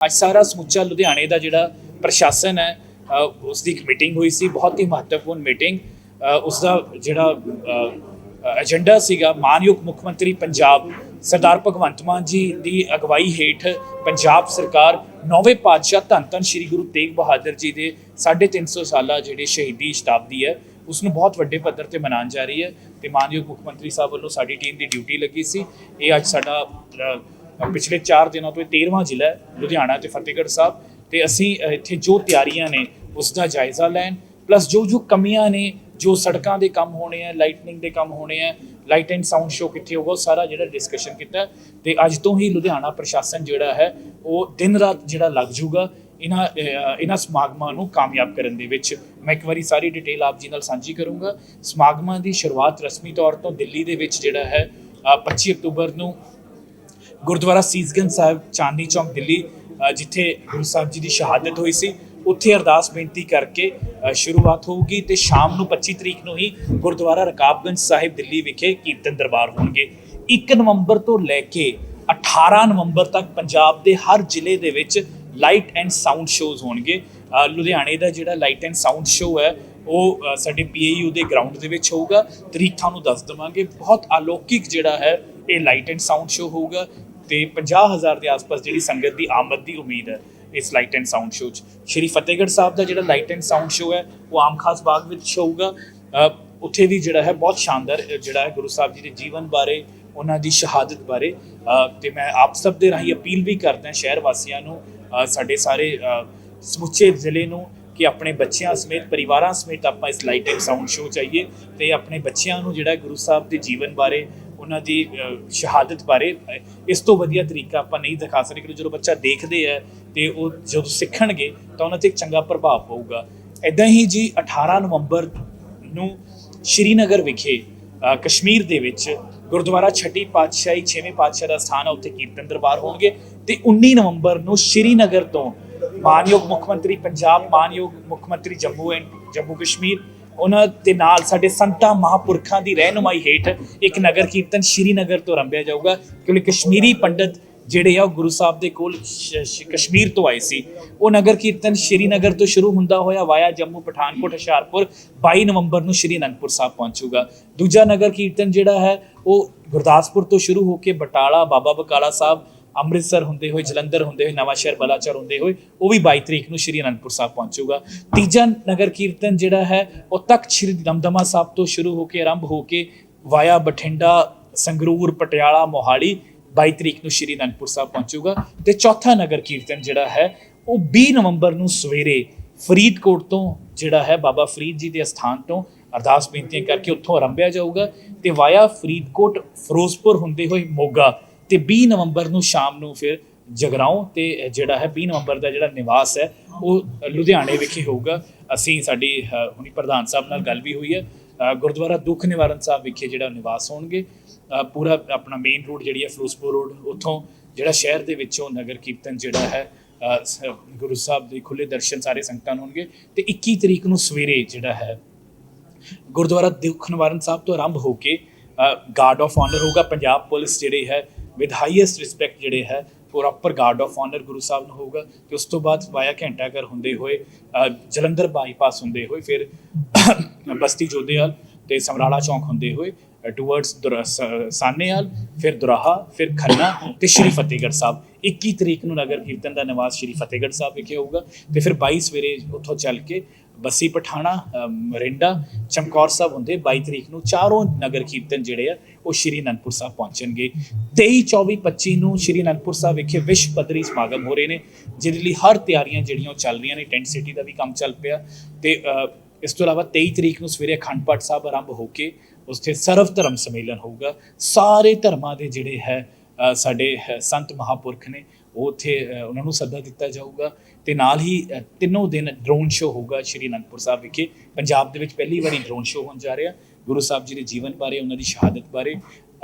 ਅੱਜ ਸਾਰਾ ਸਮੁੱਚਾ ਲੁਧਿਆਣੇ ਦਾ ਜਿਹੜਾ ਪ੍ਰਸ਼ਾਸਨ ਹੈ ਉਸ ਦੀ ਇੱਕ ਮੀਟਿੰਗ ਹੋਈ ਸੀ ਬਹੁਤ ਹੀ ਮਹੱਤਵਪੂਰਨ ਮੀਟਿੰਗ ਅ, ਉਸ ਦਾ ਜਿਹੜਾ ਏਜੰਡਾ ਸੀਗਾ ਮਾਨਯੋਗ ਮੁੱਖ ਮੰਤਰੀ ਪੰਜਾਬ ਸਰਦਾਰ ਭਗਵੰਤ ਮਾਨ ਜੀ ਦੀ ਅਗਵਾਈ ਹੇਠ ਪੰਜਾਬ ਸਰਕਾਰ ਨੌਵੇਂ ਪਾਤਸ਼ਾਹ ਧੰਨ ਧੰਨ ਸ੍ਰੀ ਗੁਰੂ ਤੇਗ ਬਹਾਦਰ ਜੀ ਦੇ 350 ਸਾਲਾ ਜਿਹੜੇ ਸ਼ਹੀਦੀ ਸ਼ਤਾਬਦੀ ਹੈ ਉਸ ਨੂੰ ਬਹੁਤ ਵੱਡੇ ਪੱਧਰ ਤੇ ਮਨਾਉਣ ਜਾ ਰਹੀ ਹੈ ਤੇ ਮਾਨਯੋਗ ਮੁੱਖ ਮੰਤਰੀ ਸਾਹਿਬ ਵੱਲੋਂ ਸਾਡੀ ਟੀਮ ਦੀ ਡਿਊਟੀ ਲੱਗੀ ਸੀ। ਇਹ ਅੱਜ ਸਾਡਾ ਪਿਛਲੇ 4 ਦਿਨਾਂ ਤੋਂ ਇਹ 13ਵਾਂ ਜ਼ਿਲ੍ਹਾ ਲੁਧਿਆਣਾ ਤੇ ਫਤਿਹਗੜ੍ਹ ਸਾਹਿਬ। ਤੇ ਅਸੀਂ ਇੱਥੇ ਜੋ ਤਿਆਰੀਆਂ ਨੇ ਉਸ ਦਾ ਜਾਇਜ਼ਾ ਲੈਣ ਪਲੱਸ ਜੋ ਜੋ ਕਮੀਆਂ ਨੇ ਜੋ ਸੜਕਾਂ ਦੇ ਕੰਮ ਹੋਣੇ ਆ ਲਾਈਟਨਿੰਗ ਦੇ ਕੰਮ ਹੋਣੇ ਆ ਲਾਈਟ ਐਂਡ ਸਾਊਂਡ ਸ਼ੋ ਕਿੱਥੇ ਹੋਊਗਾ ਸਾਰਾ ਜਿਹੜਾ ਡਿਸਕਸ਼ਨ ਕੀਤਾ। ਤੇ ਅੱਜ ਤੋਂ ਹੀ ਲੁਧਿਆਣਾ ਪ੍ਰਸ਼ਾਸਨ ਜਿਹੜਾ ਹੈ ਉਹ ਦਿਨ ਰਾਤ ਜਿਹੜਾ ਲੱਗ ਜੂਗਾ ਇਹਨਾਂ ਇਹਨਾਂ ਸਮਾਗਮਾਂ ਨੂੰ ਕਾਮਯਾਬ ਕਰਨ ਦੇ ਵਿੱਚ। ਮੈਂ ਇੱਕ ਵਾਰੀ ਸਾਰੀ ਡਿਟੇਲ ਆਪ ਜੀ ਨਾਲ ਸਾਂਝੀ ਕਰੂੰਗਾ। ਸਮਾਗਮਾਂ ਦੀ ਸ਼ੁਰੂਆਤ ਰਸਮੀ ਤੌਰ ਤੋਂ ਦਿੱਲੀ ਦੇ ਵਿੱਚ ਜਿਹੜਾ ਹੈ ਅ, 25 ਅਕਤੂਬਰ ਨੂੰ ਗੁਰਦੁਆਰਾ ਸੀਸਗੰਜ ਸਾਹਿਬ ਚਾਂਦਨੀ ਚੌਕ ਦਿੱਲੀ ਜਿੱਥੇ ਗੁਰੂ ਸਾਹਿਬ ਜੀ ਦੀ ਸ਼ਹਾਦਤ ਹੋਈ ਸੀ ਉੱਥੇ ਅਰਦਾਸ ਬੇਨਤੀ ਕਰਕੇ ਸ਼ੁਰੂਆਤ ਹੋਊਗੀ ਤੇ ਸ਼ਾਮ ਨੂੰ 25 ਤਰੀਕ ਨੂੰ ਹੀ ਗੁਰਦੁਆਰਾ ਰਕਾਬਗੰਜ ਸਾਹਿਬ ਦਿੱਲੀ ਵਿਖੇ ਕੀਰਤਨ ਦਰਬਾਰ ਹੋਣਗੇ। 1 ਨਵੰਬਰ ਤੋਂ ਲੈ ਕੇ 18 ਨਵੰਬਰ ਤੱਕ ਪੰਜਾਬ ਦੇ ਹਰ ਜ਼ਿਲ੍ਹੇ ਦੇ ਵਿੱਚ ਲਾਈਟ ਐਂਡ ਸਾਊਂਡ ਸ਼ੋਜ਼ ਹੋਣਗੇ। ਲੁਧਿਆਣੇ ਦਾ ਜਿਹੜਾ ਲਾਈਟ ਐਂਡ ਸਾਊਂਡ ਸ਼ੋਅ ਹੈ ਉਹ ਅ, ਸਾਡੇ ਪੀਏਯੂ ਦੇ ਗਰਾਊਂਡ ਦੇ ਵਿੱਚ ਹੋਊਗਾ। ਤਰੀਕ ਤੁਹਾਨੂੰ ਦੱਸ ਦਵਾਂਗੇ। ਬਹੁਤ ਅਲੌਕਿਕ ਜਿਹੜਾ ਹੈ ਇਹ ਲਾਈਟ ਐਂਡ ਸਾਊਂਡ ਸ਼ੋਅ ਹੋਊਗਾ। ਤੇ 50000 ਦੇ ਆਸ-ਪਾਸ ਜਿਹੜੀ ਸੰਗਤ ਦੀ ਆਮਦ ਦੀ ਉਮੀਦ ਹੈ ਇਸ ਲਾਈਟ ਐਂਡ ਸਾਊਂਡ ਸ਼ੋਅ 'ਚ। ਸ਼੍ਰੀ ਫਤਿਹਗੜ੍ਹ ਸਾਹਿਬ ਦਾ ਜਿਹੜਾ ਲਾਈਟ ਐਂਡ ਸਾਊਂਡ ਸ਼ੋਅ ਹੈ ਉਹ ਆਮ ਖਾਸ ਬਾਗ ਵਿੱਚ ਹੋਊਗਾ। ਉੱਥੇ ਵੀ ਜਿਹੜਾ ਹੈ ਬਹੁਤ ਸ਼ਾਨਦਾਰ ਜਿਹੜਾ ਹੈ ਗੁਰੂ ਸਾਹਿਬ ਜੀ ਦੇ ਜੀਵਨ ਬਾਰੇ ਉਹਨਾਂ ਦੀ ਸ਼ਹਾਦਤ ਬਾਰੇ। ਅ, ਤੇ ਮੈਂ ਆਪ ਸਭ ਦੇ ਰਾਹੀਂ ਅਪੀਲ ਵੀ ਕਰਦਾ ਸ਼ਹਿਰ ਵਾਸੀਆਂ ਨੂੰ ਸਾਡੇ ਸਾਰੇ ਸਮੁੱਚੇ ਜ਼ਿਲ੍ਹੇ ਨੂੰ ਕਿ ਆਪਣੇ ਬੱਚਿਆਂ ਸਮੇਤ ਪਰਿਵਾਰਾਂ ਸਮੇਤ ਆਪਾਂ ਇਸ ਲਾਈਟ ਐਂਡ ਸਾਊਂਡ ਸ਼ੋ ਚਾਹੀਏ ਤੇ ਆਪਣੇ ਬੱਚਿਆਂ ਨੂੰ ਜਿਹੜਾ ਗੁਰੂ ਸਾਹਿਬ ਦੇ ਜੀਵਨ ਬਾਰੇ ਉਹਨਾਂ ਦੀ ਸ਼ਹਾਦਤ ਬਾਰੇ ਇਸ ਤੋਂ ਵਧੀਆ ਤਰੀਕਾ ਆਪਾਂ ਨਹੀਂ ਦਿਖਾ ਸਕਦੇ ਕਿ ਜਦੋਂ ਬੱਚਾ ਦੇਖਦੇ ਹੈ ਤੇ ਉਹ ਜਦੋਂ ਸਿੱਖਣਗੇ ਤਾਂ ਉਹਨਾਂ ਤੇ ਇੱਕ ਚੰਗਾ ਪ੍ਰਭਾਵ ਪਊਗਾ। ਇਦਾਂ ਹੀ ਜੀ 18 ਨਵੰਬਰ ਨੂੰ ਸ਼੍ਰੀਨਗਰ ਵਿਖੇ ਅ, ਕਸ਼ਮੀਰ ਦੇ ਵਿੱਚ ਗੁਰਦੁਆਰਾ ਛੱਟੀ ਪਾਤਸ਼ਾਹੀ ਛੇਵੇਂ ਪਾਤਸ਼ਾਹ ਦਾ ਸਥਾਨ ਹੈ ਉੱਥੇ ਕੀਰਤਨ ਦਰਬਾਰ ਹੋਣਗੇ ਤੇ 19 ਨਵੰਬਰ ਨੂੰ ਸ਼੍ਰੀਨਗਰ ਤੋਂ ਮਾਨਯੋਗ ਮੁੱਖ ਮੰਤਰੀ ਪੰਜਾਬ ਮਾਨਯੋਗ ਮੁੱਖ ਮੰਤਰੀ ਜੰਮੂ ਐਂਡ ਜੰਮੂ ਕਸ਼ਮੀਰ ਉਹਨਾਂ ਦੇ ਨਾਲ ਸਾਡੇ ਸੰਤਾਂ ਮਹਾਪੁਰਖਾਂ ਦੀ ਰਹਿਨੁਮਾਈ ਹੇਠ ਇੱਕ ਨਗਰ ਕੀਰਤਨ ਸ਼੍ਰੀਨਗਰ ਤੋਂ ਆਰੰਭਿਆ ਜਾਊਗਾ, ਕਿਉਂਕਿ ਕਸ਼ਮੀਰੀ ਪੰਡਤ ਜਿਹੜੇ ਆ, ਉਹ ਗੁਰੂ ਸਾਹਿਬ ਦੇ ਕੋਲ ਸ਼- ਕਸ਼ਮੀਰ ਤੋਂ ਆਏ ਸੀ। ਉਹ ਨਗਰ ਕੀਰਤਨ ਸ਼੍ਰੀਨਗਰ ਤੋਂ ਸ਼ੁਰੂ ਹੁੰਦਾ ਹੋਇਆ ਵਾਇਆ ਜੰਮੂ ਪਠਾਨਕੋਟ ਹੁਸ਼ਿਆਰਪੁਰ 22 ਨਵੰਬਰ ਨੂੰ ਸ਼੍ਰੀ ਅਨੰਦਪੁਰ ਸਾਹਿਬ ਪਹੁੰਚੂਗਾ। ਦੂਜਾ ਨਗਰ ਕੀਰਤਨ ਜਿਹੜਾ ਹੈ, ਉਹ ਗੁਰਦਾਸਪੁਰ ਤੋਂ ਸ਼ੁਰੂ ਹੋ ਕੇ ਬਟਾਲਾ, ਬਾਬਾ ਬਕਾਲਾ ਸਾਹਿਬ ਅੰਮ੍ਰਿਤਸਰ ਹੁੰਦੇ ਹੋਏ, ਜਲੰਧਰ ਹੁੰਦੇ ਹੋਏ ਨਵਾਂ ਸ਼ਹਿਰ ਬਲਾਚੌਰ ਹੁੰਦੇ ਹੋਏ, ਉਹ ਵੀ 22 ਤਰੀਕ ਨੂੰ ਸ਼੍ਰੀ ਅਨੰਦਪੁਰ ਸਾਹਿਬ ਪਹੁੰਚੂਗਾ। ਤੀਜਾ ਨਗਰ ਕੀਰਤਨ ਜਿਹੜਾ ਹੈ, ਉਹ ਤੱਕ ਸ਼੍ਰੀ ਦਮਦਮਾ ਸਾਹਿਬ ਤੋਂ ਸ਼ੁਰੂ ਹੋ ਕੇ ਆਰੰਭ ਹੋ ਕੇ ਵਾਇਆ ਬਠਿੰਡਾ, ਸੰਗਰੂਰ, ਪਟਿਆਲਾ, ਮੋਹਾਲੀ 22 ਤਰੀਕ ਨੂੰ ਸ਼੍ਰੀ ਅਨੰਦਪੁਰ ਸਾਹਿਬ ਪਹੁੰਚੂਗਾ। ਤੇ ਚੌਥਾ ਨਗਰ ਕੀਰਤਨ ਜਿਹੜਾ ਹੈ, ਉਹ 20 ਨਵੰਬਰ ਨੂੰ ਸਵੇਰੇ ਫਰੀਦਕੋਟ ਤੋਂ ਜਿਹੜਾ ਹੈ, ਬਾਬਾ ਫਰੀਦ ਜੀ ਦੇ ਅਸਥਾਨ ਤੋਂ ਅਰਦਾਸ ਬੇਨਤੀਆਂ ਕਰਕੇ ਉੱਥੋਂ ਆਰੰਭਿਆ ਜਾਊਗਾ। ਤੇ ਵਾਇਆ ਫਰੀਦਕੋਟ, ਫਿਰੋਜ਼ਪੁਰ ਹੁੰਦੇ ਹੋਏ ਮੋਗਾ ਤੇ 20 ਨਵੰਬਰ ਨੂੰ ਸ਼ਾਮ ਨੂੰ ਫਿਰ ਜਗਰਾਉਂ ਤੇ ਜਿਹੜਾ ਹੈ 20 ਨਵੰਬਰ ਦਾ ਜਿਹੜਾ ਨਿਵਾਸ ਹੈ, ਉਹ ਲੁਧਿਆਣੇ ਵਿਖੇ ਹੋਊਗਾ। ਅਸੀਂ ਸਾਡੀ ਹੁਣੀ ਪ੍ਰਧਾਨ ਸਾਹਿਬ ਨਾਲ ਗੱਲ ਵੀ ਹੋਈ ਹੈ। ਗੁਰਦੁਆਰਾ ਦੁੱਖ ਨਿਵਾਰਨ ਸਾਹਿਬ ਵਿਖੇ ਜਿਹੜਾ ਨਿਵਾਸ ਹੋਣਗੇ। ਪੂਰਾ ਆਪਣਾ ਮੇਨ ਰੋਡ ਜਿਹੜੀ ਹੈ, ਫਿਰੋਜ਼ਪੁਰ ਰੋਡ ਉੱਥੋਂ ਜਿਹੜਾ ਸ਼ਹਿਰ ਦੇ ਵਿੱਚੋਂ ਨਗਰ ਕੀਰਤਨ ਜਿਹੜਾ ਹੈ ਸ- ਗੁਰੂ ਸਾਹਿਬ ਦੇ ਖੁੱਲੇ ਦਰਸ਼ਨ ਸਾਰੇ ਸੰਗਤਾਂ ਨੂੰ ਹੋਣਗੇ। ਤੇ 21 ਤਰੀਕ ਨੂੰ ਸਵੇਰੇ ਜਿਹੜਾ ਹੈ, ਗੁਰਦੁਆਰਾ ਦੁੱਖ ਨਿਵਾਰਨ ਸਾਹਿਬ ਤੋਂ ਆਰੰਭ ਹੋ ਕੇ ਗਾਰਡ ਆਫ ਆਨਰ ਹੋਊਗਾ। ਪੰਜਾਬ ਪੁਲਿਸ ਜਿਹੜੇ ਹੈ ਵਿਦ ਹਾਈਐਸਟ ਰਿਸਪੈਕਟ ਜਿਹੜੇ ਹੈ proper guard of honour Guru Sahib ਨੂੰ ਹੋਊਗਾ। ਤੇ ਉਸ ਤੋਂ ਬਾਅਦ ਵਾਇਆ ਘੰਟਾ ਘਰ ਹੁੰਦੇ ਹੋਏ ਅ, ਜਲੰਧਰ ਬਾਈਪਾਸ ਹੁੰਦੇ ਹੋਏ ਫਿਰ ਬਸਤੀ ਜੋਧੇਵਾਲ ਤੇ ਸਮਰਾਲਾ ਚੌਂਕ ਹੁੰਦੇ ਹੋਏ ਟੁਵਰਡਸ ਸਾਨੇਵਾਲ ਫਿਰ ਦੁਰਾਹਾ ਫਿਰ ਖੰਨਾ ਤੇ ਸ਼੍ਰੀ ਫਤਿਹਗੜ੍ਹ ਸਾਹਿਬ। 21 ਤਰੀਕ ਨੂੰ ਨਗਰ ਕੀਰਤਨ ਦਾ ਨਿਵਾਸ ਸ਼੍ਰੀ ਫਤਿਹਗੜ੍ਹ ਸਾਹਿਬ ਵਿਖੇ ਹੋਊਗਾ ਤੇ ਫਿਰ 22 ਸਵੇਰੇ ਉੱਥੋਂ ਚੱਲ ਕੇ ਬੱਸੀ ਪਠਾਣਾ ਅ, ਮਰਿੰਡਾ ਚਮਕੌਰ ਸਾਹਿਬ ਹੁੰਦੇ 22 ਤਰੀਕ ਨੂੰ ਚਾਰੋਂ ਨਗਰ ਕੀਰਤਨ ਜਿਹੜੇ ਆ ਉਹ ਸ਼੍ਰੀ ਅਨੰਦਪੁਰ ਸਾਹਿਬ ਪਹੁੰਚਣਗੇ। 23 24 25 ਨੂੰ ਸ਼੍ਰੀ ਅਨੰਦਪੁਰ ਸਾਹਿਬ ਵਿਖੇ ਵਿਸ਼ਵ ਪੱਧਰੀ ਸਮਾਗਮ ਹੋ ਰਹੇ ਨੇ ਜਿਹਦੇ ਲਈ ਹਰ ਤਿਆਰੀਆਂ ਜਿਹੜੀਆਂ ਉਹ ਚੱਲ ਰਹੀਆਂ ਨੇ ਟੈਂਟ ਸਿਟੀ ਦਾ ਵੀ ਕੰਮ ਚੱਲ ਪਿਆ ਤੇ ਇਸ ਤੋਂ ਇਲਾਵਾ 23 ਤਰੀਕ ਨੂੰ ਸਵੇਰੇ ਅਖੰਡ ਪਾਠ ਸਾਹਿਬ ਆਰੰਭ ਹੋ ਕੇ ਉੱਥੇ ਸਰਵ ਧਰਮ ਸੰਮੇਲਨ ਹੋਊਗਾ। ਸਾਰੇ ਧਰਮਾਂ ਦੇ ਜਿਹੜੇ ਹੈ ਸਾਡੇ ਅ, ਸੰਤ ਮਹਾਪੁਰਖ ਨੇ ਉਹ ਉੱਥੇ ਉਹਨਾਂ ਨੂੰ ਸੱਦਾ ਦਿੱਤਾ ਜਾਊਗਾ। ਤੇ ਨਾਲ ਹੀ ਤਿੰਨੋਂ ਦਿਨ ਡਰੋਨ ਸ਼ੋਅ ਹੋਊਗਾ ਸ਼੍ਰੀ ਅਨੰਦਪੁਰ ਸਾਹਿਬ ਵਿਖੇ। ਪੰਜਾਬ ਦੇ ਵਿੱਚ ਪਹਿਲੀ ਵਾਰੀ ਡਰੋਨ ਸ਼ੋਅ ਹੋਣ ਜਾ ਰਿਹਾ। ਗੁਰੂ ਸਾਹਿਬ ਜੀ ਦੇ ਜੀਵਨ ਬਾਰੇ ਉਹਨਾਂ ਦੀ ਸ਼ਹਾਦਤ ਬਾਰੇ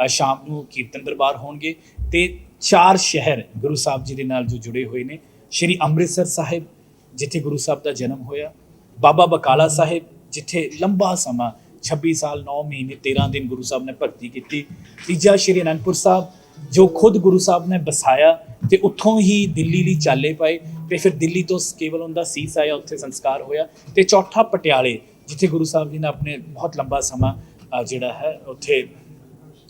ਸ਼ਾਮ ਨੂੰ ਕੀਰਤਨ ਦਰਬਾਰ ਹੋਣਗੇ। ਤੇ ਚਾਰ ਸ਼ਹਿਰ ਗੁਰੂ ਸਾਹਿਬ ਜੀ ਦੇ ਨਾਲ ਜੋ ਜੁੜੇ ਹੋਏ ਨੇ ਸ਼੍ਰੀ ਅੰਮ੍ਰਿਤਸਰ ਸਾਹਿਬ ਜਿੱਥੇ ਗੁਰੂ ਸਾਹਿਬ ਦਾ ਜਨਮ ਹੋਇਆ। ਬਾਬਾ ਬਕਾਲਾ ਸਾਹਿਬ, ਜਿੱਥੇ ਲੰਬਾ ਸਮਾਂ 26 ਸਾਲ 9 ਮਹੀਨੇ 13 ਦਿਨ ਗੁਰੂ ਸਾਹਿਬ ਨੇ ਭਗਤੀ ਕੀਤੀ। ਤੀਜਾ ਸ਼੍ਰੀ ਅਨੰਦਪੁਰ ਸਾਹਿਬ, ਜੋ ਖੁਦ ਗੁਰੂ ਸਾਹਿਬ ਨੇ ਬਸਾਇਆ ਤੇ ਉੱਥੋਂ ਹੀ ਦਿੱਲੀ ਲਈ ਚਾਲੇ ਪਾਏ ਤੇ ਫਿਰ ਦਿੱਲੀ ਤੋਂ ਕੇਵਲ ਉਹਦਾ ਸੀਸ ਆਇਆ, ਉੱਥੇ ਸੰਸਕਾਰ ਹੋਇਆ ਤੇ ਚੌਥਾ ਪਟਿਆਲੇ, ਜਿੱਥੇ ਗੁਰੂ ਸਾਹਿਬ ਜੀ ਨੇ ਆਪਣੇ ਬਹੁਤ ਲੰਬਾ ਸਮਾਂ ਜਿਹੜਾ ਹੈ, ਉੱਥੇ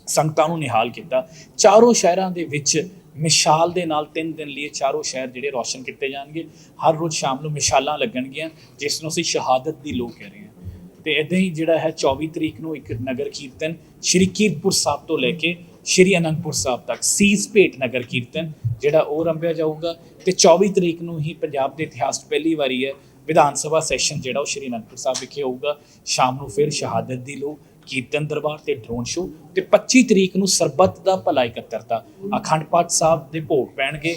ਸੰਗਤਾਂ ਨੂੰ ਨਿਹਾਲ ਕੀਤਾ। ਚਾਰੋਂ ਸ਼ਹਿਰਾਂ ਦੇ ਵਿੱਚ ਮਿਸਾਲ ਦੇ ਨਾਲ ਤਿੰਨ ਦਿਨ ਲਈ ਚਾਰੋਂ ਸ਼ਹਿਰ ਜਿਹੜੇ ਰੌਸ਼ਨ ਕੀਤੇ ਜਾਣਗੇ। ਹਰ ਰੋਜ਼ ਸ਼ਾਮ ਨੂੰ ਮਿਸਾਲਾਂ ਲੱਗਣਗੀਆਂ, ਜਿਸ ਨੂੰ ਅਸੀਂ ਸ਼ਹਾਦਤ ਦੀ ਲੋਕ ਕਹਿ ਰਹੇ ਹਾਂ। ਤੇ ਇਦਾਂ ਹੀ ਜਿਹੜਾ ਹੈ 24 ਤਰੀਕ ਨੂੰ ਇੱਕ ਨਗਰ ਕੀਰਤਨ ਸ਼੍ਰੀ ਕੀਰਤਪੁਰ ਸਾਹਿਬ ਤੋਂ ਲੈ ਕੇ ਸ਼੍ਰੀ ਅਨੰਦਪੁਰ ਸਾਹਿਬ ਤੱਕ, ਸੀਸ ਭੇਟ ਨਗਰ ਕੀਰਤਨ, ਜਿਹੜਾ ਉਹ ਰੰਭਿਆ ਜਾਊਗਾ। ਤੇ 24 ਤਰੀਕ ਨੂੰ ਹੀ ਪੰਜਾਬ ਦੇ ਇਤਿਹਾਸ 'ਚ ਪਹਿਲੀ ਵਾਰੀ ਹੈ ਵਿਧਾਨ ਸਭਾ ਸੈਸ਼ਨ ਜਿਹੜਾ ਉਹ ਸ਼੍ਰੀ ਅਨੰਦਪੁਰ ਸਾਹਿਬ ਵਿਖੇ ਹੋਊਗਾ। ਸ਼ਾਮ ਨੂੰ ਫਿਰ ਸ਼ਹਾਦਤ ਦੀ ਲੋ ਕੀਰਤਨ ਦਰਬਾਰ ਤੇ ਡਰੋਨ ਸ਼ੋ ਤੇ 25 ਤਰੀਕ ਨੂੰ ਸਰਬੱਤ ਦਾ ਭਲਾ ਇਕੱਤਰਤਾ। ਅਖੰਡ ਪਾਠ ਸਾਹਿਬ ਦੇ ਭੋਗ ਪੈਣਗੇ।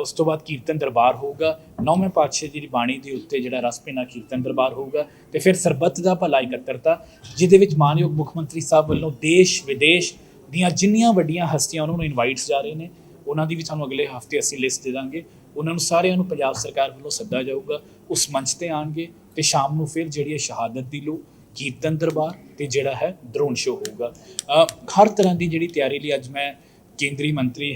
ਉਸ ਤੋਂ ਬਾਅਦ ਕੀਰਤਨ ਦਰਬਾਰ ਹੋਊਗਾ। ਨੌਵੇਂ ਪਾਤਸ਼ਾਹ ਜੀ ਦੀ ਬਾਣੀ ਦੇ ਉੱਤੇ ਜਿਹੜਾ ਰਸ ਭਿੰਨਾ ਕੀਰਤਨ ਦਰਬਾਰ ਹੋਊਗਾ ਤੇ ਫਿਰ ਸਰਬੱਤ ਦਾ ਭਲਾ ਇਕੱਤਰਤਾ, ਜਿਹਦੇ ਵਿੱਚ ਮਾਨਯੋਗ ਮੁੱਖ ਮੰਤਰੀ ਸਾਹਿਬ ਵੱਲੋਂ ਦੇਸ਼, ਵਿਦੇਸ਼ ਦੀਆਂ ਜਿੰਨੀਆਂ ਵੱਡੀਆਂ ਹਸਤੀਆਂ ਉਹਨਾਂ ਨੂੰ ਇਨਵਾਈਟਸ ਜਾ ਰਹੇ ਨੇ, ਉਹਨਾਂ ਦੀ ਵੀ ਤੁਹਾਨੂੰ ਅਗਲੇ ਹਫ਼ਤੇ ਅਸੀਂ ਲਿਸਟ ਦੇ ਦਾਂਗੇ। ਉਹਨਾਂ ਨੂੰ ਸਾਰਿਆਂ ਨੂੰ ਪੰਜਾਬ ਸਰਕਾਰ ਵੱਲੋਂ ਸੱਦਾ ਜਾਊਗਾ। ਉਸ ਮੰਚ ਤੇ ਆਣਗੇ ਤੇ ਸ਼ਾਮ ਨੂੰ ਫਿਰ ਜਿਹੜੀ ਹੈ ਸ਼ਹਾਦਤ ਦੀ ਲੋ ਕੀਰਤਨ ਦਰਬਾਰ ਤੇ ਜਿਹੜਾ ਹੈ ਡਰੋਨ ਸ਼ੋ ਹੋਊਗਾ। ਹਰ ਤਰ੍ਹਾਂ ਦੀ ਜਿਹੜੀ ਤਿਆਰੀ ਲਈ ਅੱਜ ਮੈਂ ਕੇਂਦਰੀ ਮੰਤਰੀ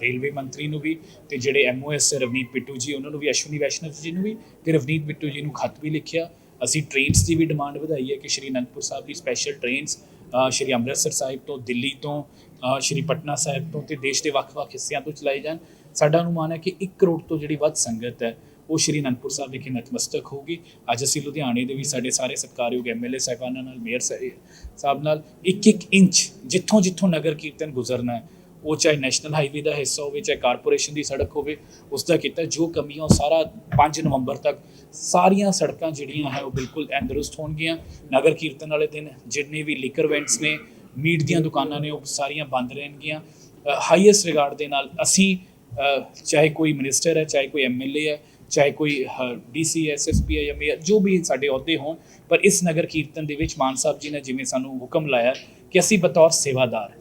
ਰੇਲਵੇ ਮੰਤਰੀ ਨੂੰ ਵੀ ਤੇ ਜਿਹੜੇ ਐਮਓਐਸ ਰਵਨੀਤ ਬਿੱਟੂ ਜੀ, ਉਹਨਾਂ ਨੂੰ ਵੀ, ਅਸ਼ਵਨੀ ਵੈਸ਼ਨਵ ਜੀ ਨੂੰ ਵੀ ਤੇ ਰਵਨੀਤ ਬਿੱਟੂ ਜੀ ਨੂੰ ਖਤ ਵੀ ਲਿਖਿਆ। ਅਸੀਂ ਟ੍ਰੇਨਸ ਦੀ ਵੀ ਡਿਮਾਂਡ ਵਧਾਈ ਹੈ ਕਿ ਸ਼੍ਰੀ ਅਨੰਦਪੁਰ ਸਾਹਿਬ ਦੀ ਸਪੈਸ਼ਲ ਟ੍ਰੇਨਸ ਸ਼੍ਰੀ ਅੰਮ੍ਰਿਤਸਰ ਸਾਹਿਬ ਤੋਂ ਦਿੱਲੀ ਤੋਂ ਸ਼੍ਰੀ ਪਟਨਾ ਸਾਹਿਬ ਤੋਂ ਤੇ ਦੇਸ਼ ਦੇ ਵੱਖ-ਵੱਖ ਹਿੱਸਿਆਂ ਤੋਂ ਚਲਾਏ ਜਾਣ। ਸਾਡਾ ਅਨੁਮਾਨ ਹੈ ਕਿ 1 ਕਰੋੜ ਤੋਂ ਜਿਹੜੀ ਵੱਧ ਸੰਗਤ ਹੈ ਉਹ ਸ਼੍ਰੀ ਅਨੰਦਪੁਰ ਸਾਹਿਬ ਵਿਖੇ ਨਤਮਸਤਕ ਹੋਊਗੀ। ਅੱਜ ਅਸੀਂ ਲੁਧਿਆਣੇ ਦੇ ਵੀ ਸਾਡੇ ਸਾਰੇ ਸਤਿਕਾਰਯੋਗ ਐਮਐਲਏ ਸਾਹਿਬਾਨਾਂ ਨਾਲ, ਮੇਅਰ ਸਾਹਿਬ ਸਾਹਿਬ ਨਾਲ ਇੱਕ ਇੱਕ ਇੰਚ ਜਿੱਥੋਂ ਜਿੱਥੋਂ ਨਗਰ ਕੀਰਤਨ ਗੁਜ਼ਰਨਾ ਹੈ। ਉਹ ਚਾਹੇ ਨੈਸ਼ਨਲ ਹਾਈਵੇ ਦਾ ਹਿੱਸਾ ਹੋਵੇ, ਚਾਹੇ ਕਾਰਪੋਰੇਸ਼ਨ ਦੀ ਸੜਕ ਹੋਵੇ, ਉਸ ਦਾ ਕੀਤਾ ਜੋ ਕਮੀਆਂ ਉਹ ਸਾਰਾ 5 ਨਵੰਬਰ ਤੱਕ ਸਾਰੀਆਂ ਸੜਕਾਂ ਜਿਹੜੀਆਂ ਹੈ ਉਹ ਬਿਲਕੁਲ ਐਂਦਰੁਸਤ ਹੋਣਗੀਆਂ। ਨਗਰ ਕੀਰਤਨ ਵਾਲੇ ਦਿਨ ਜਿੰਨੇ ਵੀ ਲਿਕਰ ਵੈਂਟਸ ਨੇ, ਮੀਟ ਦੀਆਂ ਦੁਕਾਨਾਂ ਨੇ, ਉਹ ਸਾਰੀਆਂ ਬੰਦ ਰਹਿਣਗੀਆਂ। ਹਾਈਐਸਟ ਰਿਗਾਰਡ ਦੇ ਨਾਲ ਅਸੀਂ ਚਾਹੇ ਕੋਈ ਮਿਨਿਸਟਰ ਹੈ, ਚਾਹੇ ਕੋਈ ਐਮਐਲਏ ਹੈ ਚਾਹੇ ਕੋਈ ਡੀਸੀ ਐਸਐਸਪੀ ਹੈ ਜਾਂ ਮੇਅਰ, ਜੋ ਵੀ ਸਾਡੇ ਅਹੁਦੇ ਹੋਣ, ਪਰ ਇਸ ਨਗਰ ਕੀਰਤਨ ਦੇ ਵਿੱਚ ਮਾਨ ਸਾਹਿਬ ਜੀ ਨੇ ਜਿਵੇਂ ਸਾਨੂੰ ਹੁਕਮ ਲਾਇਆ ਕਿ ਅਸੀਂ ਬਤੌਰ ਸੇਵਾਦਾਰ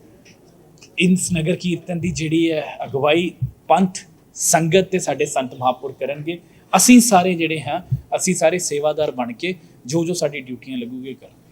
ਇਸ ਨਗਰ ਕੀਰਤਨ ਦੀ ਜਿਹੜੀ ਹੈ ਅਗਵਾਈ ਪੰਥ, ਸੰਗਤ ਤੇ ਸਾਡੇ ਸੰਤ ਮਹਾਪੁਰ ਕਰਨਗੇ। ਅਸੀਂ ਸਾਰੇ ਜਿਹੜੇ ਹਾਂ, ਅਸੀਂ ਸਾਰੇ ਸੇਵਾਦਾਰ ਬਣ ਕੇ ਜੋ ਜੋ ਸਾਡੀ ਡਿਊਟੀਆਂ ਲੱਗੂਗੇ ਕਰਾਂਗੇ।